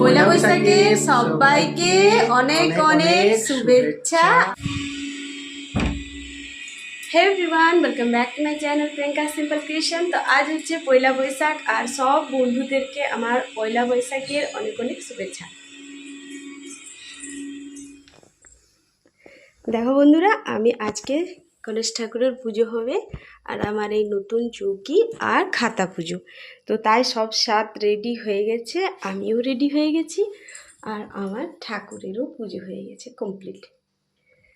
পয়লা বৈশাখে সবাইকে অনেক অনেক শুভেচ্ছা। Hey everyone welcome back to my channel Priyanka simple creation তো আজ হচ্ছে পয়লা বৈশাখ আর সব বন্ধুদেরকে আমার পয়লা বৈশাখের অনেক অনেক শুভেচ্ছা। দেখো বন্ধুরা আমি আজকে গণেশ ঠাকুরের পুজো হবে আর আমার এই নতুন চৌকি আর খাতা পুজো। তো তাই সব সাত রেডি হয়ে গেছে, আমিও রেডি হয়ে গেছি আর আমার ঠাকুরেরও পুজো হয়ে গেছে কমপ্লিট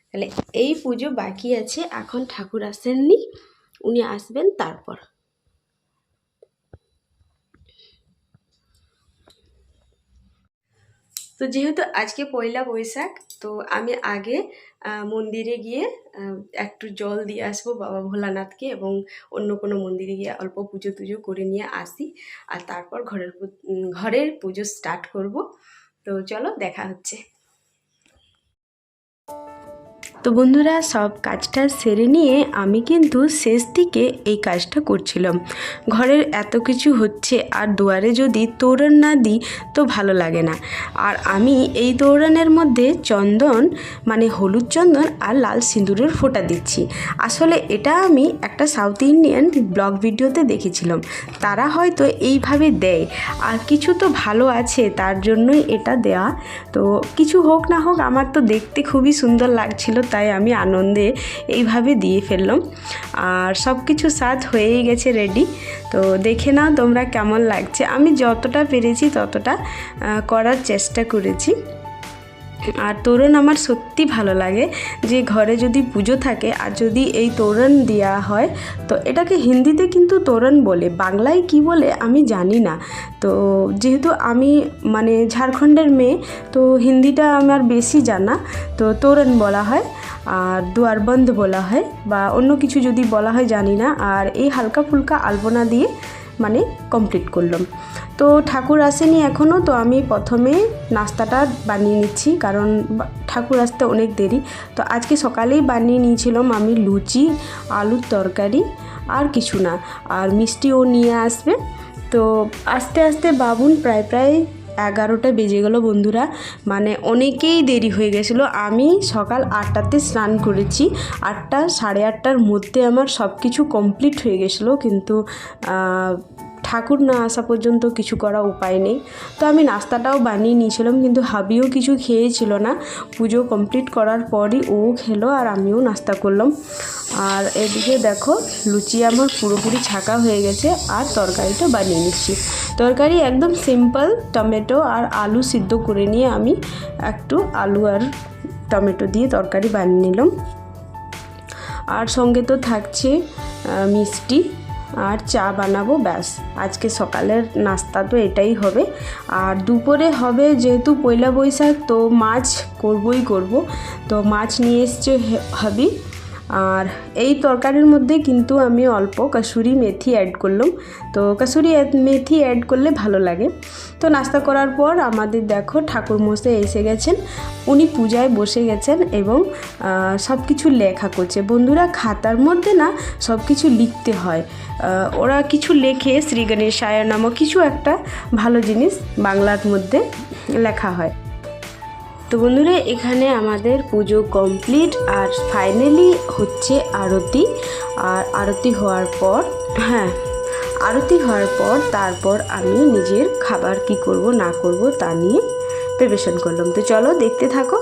তাহলে এই পুজো বাকি আছে, এখন ঠাকুর আসেননি, উনি আসবেন তারপর। তো যেহেতু আজকে পয়লা বৈশাখ, তো আমি আগে মন্দিরে গিয়ে একটু জল দিয়ে আসব বাবা ভোলানাথকে এবং অন্য কোনো মন্দিরে গিয়ে অল্প পুজো টুজো করে নিয়ে আসি। আর তারপর ঘরের ঘরের পুজো স্টার্ট করব। তো চলো দেখা হচ্ছে। তো বন্ধুরা, সব কাজটা সেরে নিয়ে আমি কিন্তু শেষ দিকে এই কাজটা করছিলাম। ঘরের এত কিছু হচ্ছে, আর দুয়ারে যদি তোরণ না দিই তো ভালো লাগে না। আর আমি এই তোরণের মধ্যে চন্দন মানে হলুদ চন্দন আর লাল সিঁদুরের ফোঁটা দিচ্ছি। আসলে এটা আমি একটা সাউথ ইন্ডিয়ান ব্লগ ভিডিওতে দেখেছিলাম। তারা হয়তো এইভাবে দেয়, আর কিছু তো ভালো আছে, তার জন্যই এটা দেওয়া তো কিছু হোক না হোক, আমার তো দেখতে খুবই সুন্দর লাগছিল তাই আমি আনন্দে এইভাবে দিয়ে ফেললাম। আর সব কিছু স্বাদ হয়েই গেছে রেডি তো দেখে নাও তোমরা কেমন লাগছে। আমি যতটা পেরেছি ততটা করার চেষ্টা করেছি। আর তোরণ আমার সত্যি ভালো লাগে যে ঘরে যদি পুজো থাকে আর যদি এই তোরণ দেওয়া হয়, তো এটাকে হিন্দিতে কিন্তু তোরণ বলে, বাংলায় কি বলে আমি জানি না। তো যেহেতু আমি মানে ঝাড়খণ্ডের মেয়ে, তো হিন্দিটা আমার বেশি জানা, তো তোরণ বলা হয় আর দুয়ার বন্ধ বলা হয় বা অন্য কিছু যদি বলা হয় জানি না। আর এই হালকা ফুলকা আলপনা দিয়ে মানে কমপ্লিট করলাম। তো ঠাকুর আসেনি এখনও তো আমি প্রথমে নাস্তাটা বানিয়ে নিচ্ছি, কারণ ঠাকুর আসতে অনেক দেরি। তো আজকে সকালেই বানিয়ে নিয়েছিলাম আমি লুচি, আলুর তরকারি আর কিছু না। আর মিষ্টিও নিয়ে আসবে। তো আস্তে আস্তে বাবুন প্রায় প্রায় এগারোটা বেজে গেল বন্ধুরা। মানে অনেকেই দেরি হয়ে গেছিল। আমি সকাল আটটাতে স্নান করেছি। আটটা, সাড়ে আটটার মধ্যে আমার সব কিছু কমপ্লিট হয়ে গেছিল। কিন্তু ঠাকুর না আসা পর্যন্ত কিছু করা উপায় নেই। তো আমি নাস্তাটাও বানিয়ে নিয়েছিলাম, কিন্তু হাবিও কিছু খেয়েছিল না। পুজো কমপ্লিট করার পরই ও খেলো আর আমিও নাস্তা করলাম। আর এদিকে দেখো, লুচি আমার পুরোপুরি ছাকা হয়ে গেছে আর তরকারিটা বানিয়ে নিচ্ছি। তরকারি একদম সিম্পল টমেটো আর আলু সিদ্ধ করে নিয়ে আমি একটু আলু আর টমেটো দিয়ে তরকারি বানিয়ে নিলাম। আর সঙ্গে তো থাকছে মিষ্টি। আর চা বানাবো, ব্যাস। আজকে সকালের নাস্তা তো এটাই হবে। আর দুপুরে হবে যেহেতু পয়লা বৈশাখ, তো মাছ করবই করব। তো মাছ নিয়ে এসছে হাবি। এই তরকারির মধ্যে কিন্তু আমি অল্প কাসুরি মেথি অ্যাড করলাম। তো কাসুরি মেথি অ্যাড করলে ভালো লাগে। তো নাস্তা করার পর আমাদের দেখো ঠাকুর মশাই এসে গেছেন। উনি পূজায় বসে গেছেন এবং সব কিছু লেখা করছে। বন্ধুরা খাতার মধ্যে না সব কিছু লিখতে হয়। ওরা কিছু লেখে শ্রী গণেশ গণেশায় নামক কিছু একটা ভালো জিনিস বাংলার মধ্যে লেখা হয়। তো বন্ধুরা, এখানে আমাদের পুজো কমপ্লিট আর ফাইনালি হচ্ছে আরতি। আর আরতি হওয়ার পর হ্যাঁ আরতি হওয়ার পর তারপর আমি নিজের খাবার কি করব, না করব তা নিয়ে প্রিপারেশন করলাম। তো চলো দেখতে থাকো।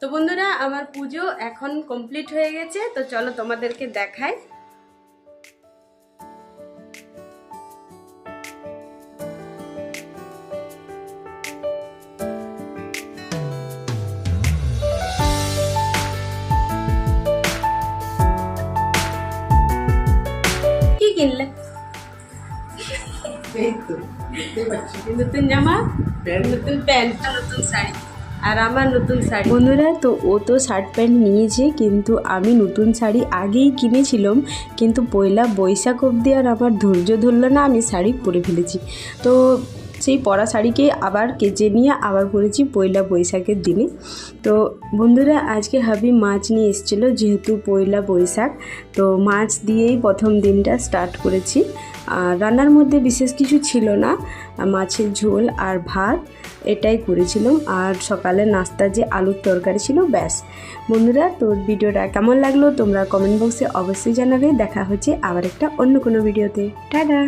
তো বন্ধুরা, আমার পুজো এখন কমপ্লিট হয়ে গেছে। তো চলো তোমাদেরকে দেখাই। কিনলে নতুন জামা প্যান্ট। নতুন প্যান্ট নতুন শাড়ি আর আমার নতুন শাড়ি বন্ধুরা তো ও তো শার্ট প্যান্ট নিয়েছে কিন্তু আমি নতুন শাড়ি আগেই কিনেছিলাম কিন্তু পয়লা বৈশাখ অবধি আর আমার ধৈর্য ধরলো না আমি শাড়ি পরে ফেলেছি। তো সেই পরা শাড়িকে আবার কেচে নিয়ে আবার পরেছি পয়লা বৈশাখের দিনে। তো বন্ধুরা, আজকে হাবি মাছ নিয়ে এসেছিল, যেহেতু পয়লা বৈশাখ, তো মাছ দিয়েই প্রথম দিনটা স্টার্ট করেছি। আর রান্নার মধ্যে বিশেষ কিছু ছিল না, মাছের ঝোল আর ভাত এটাই করেছিলাম আর সকালে নাস্তা যে আলুর তরকারি ছিল, ব্যাস। বন্ধুরা তোর ভিডিওটা কেমন লাগল তোমরা কমেন্ট বক্সে অবশ্যই জানাবে। দেখা হচ্ছে আবার একটা অন্য কোনো ভিডিওতে টাটা!